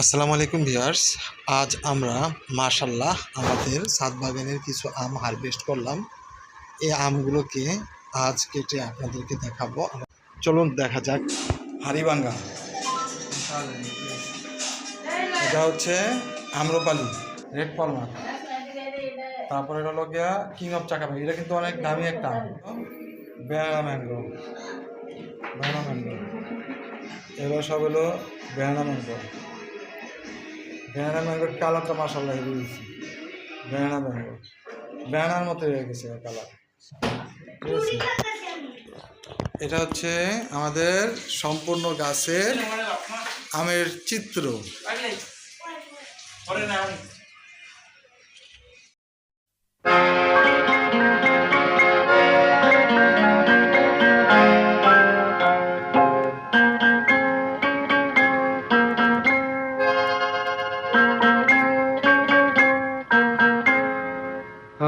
আসসালামু আলাইকুম ভিউয়ার্স। আজ আমরা মাশাল্লাহ আমাদের সাত বাগানের কিছু আম হারভেস্ট করলাম। এই আমগুলোকে আজ কেটে আপনাদেরকে দেখাবো। চলুন দেখা যাক। হারিবাঙ্গা এটা হচ্ছে আম্রপালি, রেড পালমা তারপরে এটা হলো গিয়া কিং অফ চাকাপাখি এটা কিন্তু অনেক দামি একটা আম। বেহারা ম্যাঙ্গো। বেহারা ম্যাঙ্গো। এবার সব হলো বেহারা ম্যাঙ্গো। বেহানা ম্যাঙ্গোর কালারটা মাসাল্লাহ হেভি হয়েছে বেহানা ম্যাঙ্গো বেহানার মতো হয়ে গেছে কালার। ঠিক আছে? এটা হচ্ছে আমাদের সম্পূর্ণ গাছের আমের চিত্র।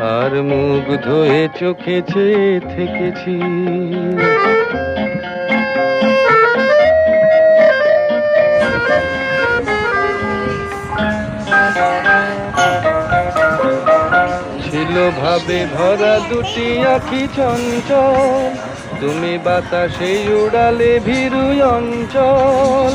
আর মুখ ধোয়ে চোখে চেয়ে থেকেছি। ছিল ভাবে ভরা দুটি আখি চঞ্চল। তুমি বাতাসে উড়ালে ভীরু অঞ্চল।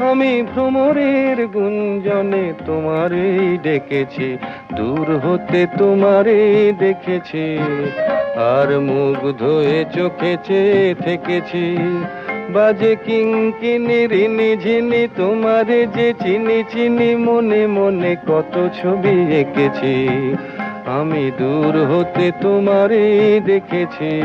আমি ভ্রমরের গুঞ্জনে তোমারই ডেকেছি, দূর হতে তোমারই দেখেছি, আর মুগ্ধ হয়ে চোখে চেয়ে থেকেছি। বাজে কিং কিনি রিনি ঝিনি তোমারে যে চিনি চিনি, মনে মনে কত ছবি এঁকেছি। আমি দূর হতে তোমারই দেখেছি।